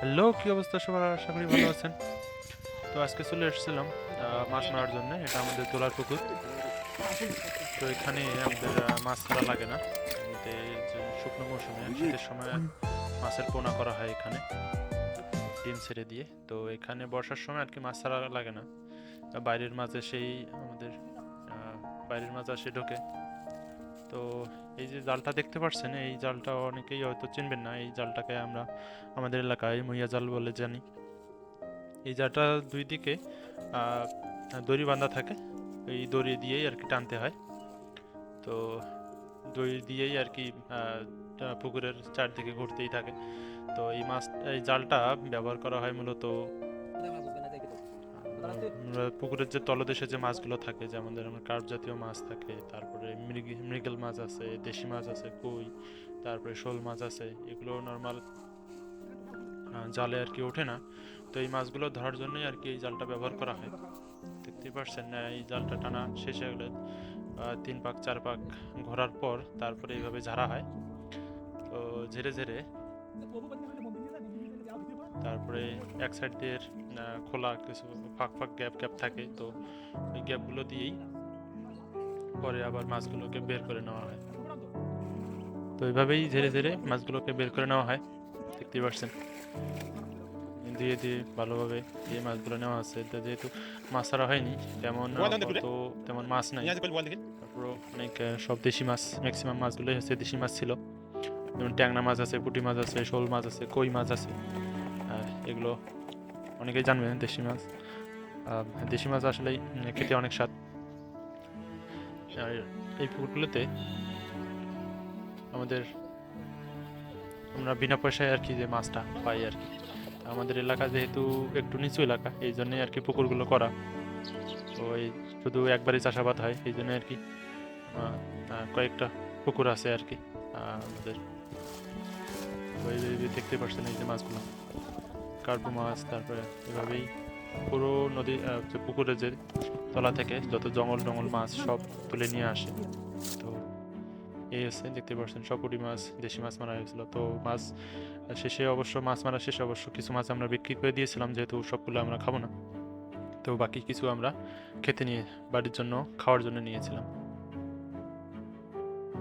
Hello, কি অবস্থা সবার? আশা করি ভালো আছেন। তো আজকে চলে এসেছিলাম মাছ মারার জন্য। এটা আমাদের তোলার পুকুর। তো এখানে আমাদের মাছ ধরা লাগে না। শুকনো মৌসুমে শীতের সময় মাছের পোনা করা হয় এখানে, ডিম ছেড়ে দিয়ে। তো এখানে বর্ষার সময় আর কি মাছ ছাড়া লাগে না। বাইরের মাঝে সেই আমাদের বাইরের মাছ আসে ঢোকে। তো এই যে জালটা দেখতে পাচ্ছেন এই জালটা অনেকেই হয়তো চিনবেন না, এই জালটাকে আমরা আমাদের এলাকায় মুইয়া জাল বলে জানি। এই জালটা দুই দিকে দড়ি বাঁধা থাকে, এই দড়ি দিয়েই আর কি টানতে হয়। তো দড়ি দিয়েই আর কি পুকুরের চারদিকে ঘুরতেই থাকে। তো এই মাছ, এই জালটা ব্যবহার করা হয় মূলত পুকুরের যে তলদেশে যে মাছগুলো থাকে যে আমাদের আমার কার্প জাতীয় মাছ থাকে, তারপরে মৃগ- মৃগেল মাছ আছে, দেশি মাছ আছে, কই, তারপরে শোল মাছ আছে, এগুলো নর্মাল জালে আর কি ওঠে না। তো এই মাছগুলো ধরার জন্যই আর কি এই জালটা ব্যবহার করা হয়। দেখতেই পারছেন এই জালটা টানা শেষ হয়ে গেলে তিন পাক, চার পাক ঘোরার পর তারপরে এইভাবে ঝাড়া হয়। তো ঝেড়ে ঝেড়ে, তারপরে এক সাইড দিয়ে খোলা কিছু ফাঁক ফাঁক গ্যাপ গ্যাপ থাকে তো ওই গ্যাপগুলো দিয়েই পরে আবার মাছগুলোকে বের করে নেওয়া হয়। তো এইভাবেই ধীরে ধীরে মাছগুলোকে বের করে নেওয়া হয় দেখতেই পারছেন। দিয়ে দিয়ে ভালোভাবে দিয়ে মাছগুলো নেওয়া হচ্ছে তো যেহেতু মাছ ছাড়া হয়নি তেমন তো তেমন মাছ নাই। Niñas de cuál দেখেন তারপর অনেক সব দেশি মাছ ম্যাক্সিমাম মাছগুলোই হচ্ছে দেশি মাছ ছিল। যেমন ট্যাংরা মাছ আছে পুঁটি মাছ আছে শোল মাছ আছে কই মাছ আছে আর এগুলো অনেকেই জানবেন দেশি মাছ। দেশি মাছ আসলেই উম, খেতে অনেক স্বাদ। আর এই পুকুরগুলোতে আমাদের আমরা বিনা পয়সায় আর কি যে মাছটা পাই আর কি। আমাদের এলাকা যেহেতু একটু নিচু এলাকা এই জন্যই আর কি পুকুরগুলো করা। তো এই শুধু একবারই চাষাবাদ হয় এই জন্য আর কি কয়েকটা পুকুর আছে আর কি আমাদের। দেখতে পাচ্ছেন এই যে মাছগুলো। কার্পু মাছ তারপরে এভাবেই পুরো নদী পুকুরে যে তলা থেকে যত জঙ্গল জঙ্গল মাছ সব তুলে নিয়ে আসে। তো এই হচ্ছে দেখতে পাচ্ছেন সপুটি মাছ, দেশি মাছ মারা হয়েছিল। তো মাছ শেষে অবশ্য, মাছ মারা শেষে অবশ্য কিছু মাছ আমরা বিক্রি করে দিয়েছিলাম, যেহেতু সবগুলো আমরা খাব না। তো বাকি কিছু আমরা খেতে নিয়ে, বাড়ির জন্য, খাওয়ার জন্য নিয়েছিলাম।